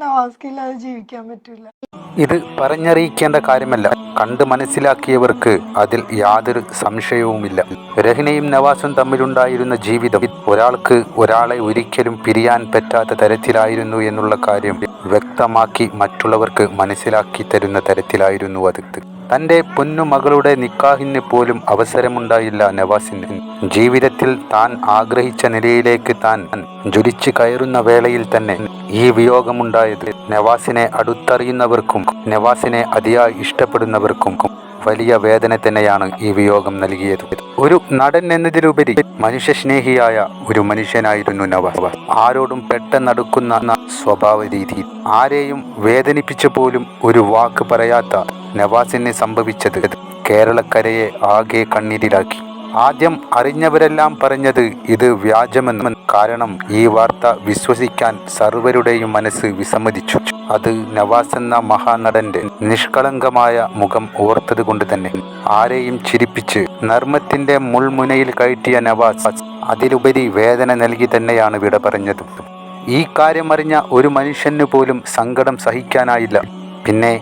നവാസ്കില്ലാതെ ജീവിക്കാൻ പറ്റില്ല ഇത് പറഞ്ഞറിയിക്കേണ്ട കാര്യമല്ല. കണ്ട് മനസ്സിലാക്കിയവർക്ക് അതിൽ യാതൊരു സംശയവുമില്ല. രഹ്നയും നവാസും തമ്മിലുണ്ടായിരുന്ന ജീവിതം ഒരാൾക്ക് ഒരാളെ ഒരിക്കലും പിരിയാൻ പറ്റാത്ത തരത്തിലായിരുന്നു എന്നുള്ള കാര്യം വ്യക്തമാക്കി മറ്റുള്ളവർക്ക് മനസ്സിലാക്കി തരുന്ന തരത്തിലായിരുന്നു അത്. തന്റെ പൊന്നുമകളുടെ നിക്കാഹിന് പോലും അവസരമുണ്ടായില്ല നവാസിന്. ജീവിതത്തിൽ താൻ ആഗ്രഹിച്ച നിലയിലേക്ക് താൻ ജ്വലിച്ചു കയറുന്ന വേളയിൽ തന്നെ ഈ വിയോഗമുണ്ടായത് നവാസിനെ അടുത്തറിയുന്നവർക്കും നവാസിനെ അതിയായി ഇഷ്ടപ്പെടുന്നവർക്കും വലിയ വേദന തന്നെയാണ് ഈ വിയോഗം നൽകിയത്. ഒരു നടൻ എന്നതിലുപരി മനുഷ്യസ്നേഹിയായ ഒരു മനുഷ്യനായിരുന്നു നവാസ്. ആരോടും പെട്ടെന്നടുക്കുന്ന സ്വഭാവ രീതി ആരെയും വേദനിപ്പിച്ച പോലും ഒരു വാക്ക് പറയാത്ത നവാസിന് സംഭവിച്ചത് കേരളക്കരയെ ആകെ കണ്ണീരിലാക്കി. ആദ്യം അറിഞ്ഞവരെല്ലാം പറഞ്ഞത് ഇത് വ്യാജമെന്ന്. കാരണം ഈ വാർത്ത വിശ്വസിക്കാൻ സർവരുടെയും മനസ്സ് വിസമ്മതിച്ചു. അത് നവാസ് എന്ന മഹാനടന്റെ നിഷ്കളങ്കമായ മുഖം ഓർത്തത് കൊണ്ട് തന്നെ. ആരെയും ചിരിപ്പിച്ച് നർമ്മത്തിന്റെ മുൾമുനയിൽ കയറ്റിയ നവാസ് അതിലുപരി വേദന നൽകി തന്നെയാണ് വിട പറഞ്ഞത്. ഈ കാര്യമറിഞ്ഞ ഒരു മനുഷ്യന് പോലും സങ്കടം സഹിക്കാനായില്ല. പിന്നെ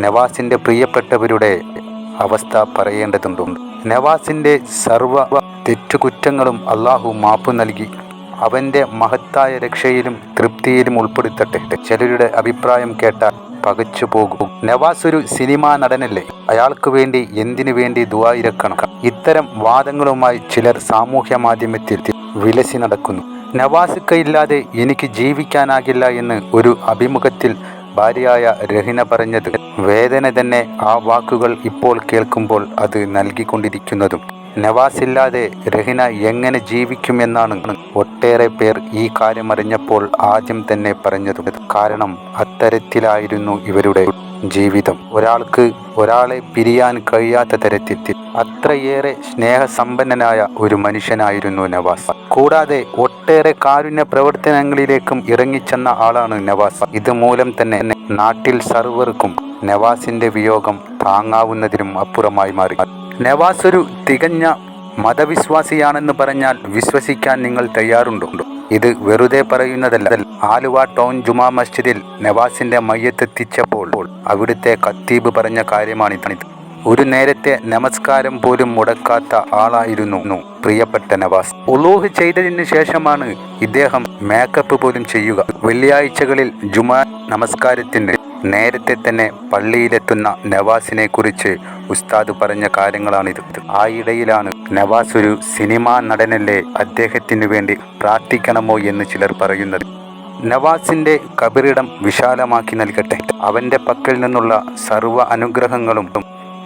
നവാസിന്റെ പ്രിയപ്പെട്ടവരുടെ അവസ്ഥ പറയേണ്ടതുണ്ട്. നവാസിന്റെ സർവ തെറ്റുകുറ്റങ്ങളും അള്ളാഹു മാപ്പ് നൽകി. അവന്റെ മഹത്തായ രക്ഷയിലും തൃപ്തിയിലും ഉൾപ്പെടുത്തട്ടെ. ചിലരുടെ അഭിപ്രായം കേട്ടാൽ പകച്ചു പോകും. നവാസ് ഒരു സിനിമാ നടനല്ലേ? അയാൾക്ക് വേണ്ടി എന്തിനു വേണ്ടി ദുവായിരക്കണം ഇത്തരം വാദങ്ങളുമായി ചിലർ സാമൂഹ്യ മാധ്യമത്തിൽ വിലസി നടക്കുന്നു. നവാസ് കയ്യില്ലാതെ എനിക്ക് ജീവിക്കാനാകില്ല എന്ന് ഒരു അഭിമുഖത്തിൽ ഭാര്യയായ രഹിന പറഞ്ഞത് വേദന തന്നെ ആ വാക്കുകൾ ഇപ്പോൾ കേൾക്കുമ്പോൾ അത് നൽകിക്കൊണ്ടിരിക്കുന്നതും. നവാസില്ലാതെ രഹിന എങ്ങനെ ജീവിക്കുമെന്നാണ് ഒട്ടേറെ പേർ ഈ കാര്യം അറിഞ്ഞപ്പോൾ ആദ്യം തന്നെ പറഞ്ഞത്. കാരണം അത്തരത്തിലായിരുന്നു ഇവരുടെ ജീവിതം. ഒരാൾക്ക് ഒരാളെ പിരിയാൻ കഴിയാത്ത തരത്തിൽ അത്രയേറെ സ്നേഹസമ്പന്നനായ ഒരു മനുഷ്യനായിരുന്നു നവാസ്. കൂടാതെ ഒട്ടേറെ കാരുണ്യ പ്രവർത്തനങ്ങളിലേക്കും ഇറങ്ങിച്ചെന്ന ആളാണ് നവാസ്. ഇതുമൂലം തന്നെ നാട്ടിൽ സർവർക്കും നവാസിന്റെ വിയോഗം താങ്ങാവുന്നതിനും അപ്പുറമായി മാറി. നവാസ് ഒരു തികഞ്ഞ മതവിശ്വാസിയാണെന്ന് പറഞ്ഞാൽ വിശ്വസിക്കാൻ നിങ്ങൾ തയ്യാറുണ്ടോ? ഇത് വെറുതെ പറയുന്നതല്ല. ആലുവ ടൗൺ ജുമാ മസ്ജിദിൽ നവാസിന്റെ മയ്യത്തെത്തിച്ചപ്പോൾ അവിടുത്തെ കത്തീബ് പറഞ്ഞ കാര്യമാണിത് ഒരു നേരത്തെ നമസ്കാരം പോലും മുടക്കാത്ത ആളായിരുന്നു പ്രിയപ്പെട്ട നവാസ് ഉലൂഹ് ചെയ്തതിന് ശേഷമാണ് ഇദ്ദേഹം മേക്കപ്പ് പോലും ചെയ്യുക. വെള്ളിയാഴ്ചകളിൽ ജുമാ നമസ്കാരത്തിന് നേരത്തെ തന്നെ പള്ളിയിലെത്തുന്ന നവാസിനെ കുറിച്ച് ഉസ്താദ് പറഞ്ഞ കാര്യങ്ങളാണിത്. ഇടയിലാണ് നവാസ് ഒരു സിനിമാ നടനല്ലേ അദ്ദേഹത്തിനു വേണ്ടി പ്രാർത്ഥിക്കണമോ എന്ന് ചിലർ പറയുന്നത്. നവാസിന്റെ കബറിടം വിശാലമാക്കി നൽകട്ടെ. അവന്റെ പക്കൽ നിന്നുള്ള സർവ അനുഗ്രഹങ്ങളും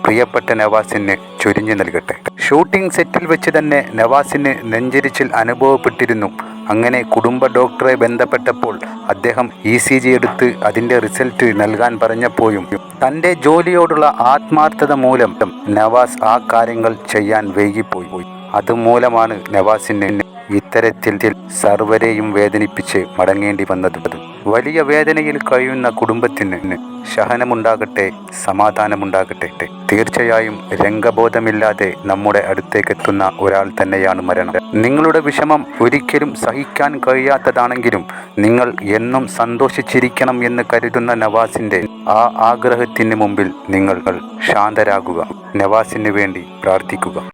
പ്രിയപ്പെട്ട നവാസിന് ചൊരിഞ്ഞു നൽകട്ടെ. ഷൂട്ടിംഗ് സെറ്റിൽ വെച്ച് തന്നെ നവാസിന് നെഞ്ചരിച്ചിൽ അനുഭവപ്പെട്ടിരുന്നു. അങ്ങനെ കുടുംബ ഡോക്ടറെ ബന്ധപ്പെട്ടപ്പോൾ അദ്ദേഹം ഇ സി ജി എടുത്ത് അതിന്റെ റിസൾട്ട് നൽകാൻ പറഞ്ഞപ്പോഴും തന്റെ ജോലിയോടുള്ള ആത്മാർത്ഥത മൂലം നവാസ് ആ കാര്യങ്ങൾ ചെയ്യാൻ വൈകിപ്പോയി. അതുമൂലമാണ് നവാസിന് ഇത്തരത്തിൽ സർവരെയും വേദനിപ്പിച്ച് മടങ്ങേണ്ടി വന്നത്. വലിയ വേദനയിൽ കഴിയുന്ന കുടുംബത്തിന് ശഹനമുണ്ടാകട്ടെ സമാധാനമുണ്ടാകട്ടെ. തീർച്ചയായും രംഗബോധമില്ലാതെ നമ്മുടെ അടുത്തേക്ക് എത്തുന്ന ഒരാൾ തന്നെയാണ് മരണം. നിങ്ങളുടെ വിഷമം ഒരിക്കലും സഹിക്കാൻ കഴിയാത്തതാണെങ്കിലും നിങ്ങൾ എന്നും സന്തോഷിച്ചിരിക്കണം എന്ന് കരുതുന്ന നവാസിന്റെ ആ ആഗ്രഹത്തിന് മുമ്പിൽ നിങ്ങൾ ശാന്തരാകുക. നവാസിന് വേണ്ടി പ്രാർത്ഥിക്കുക.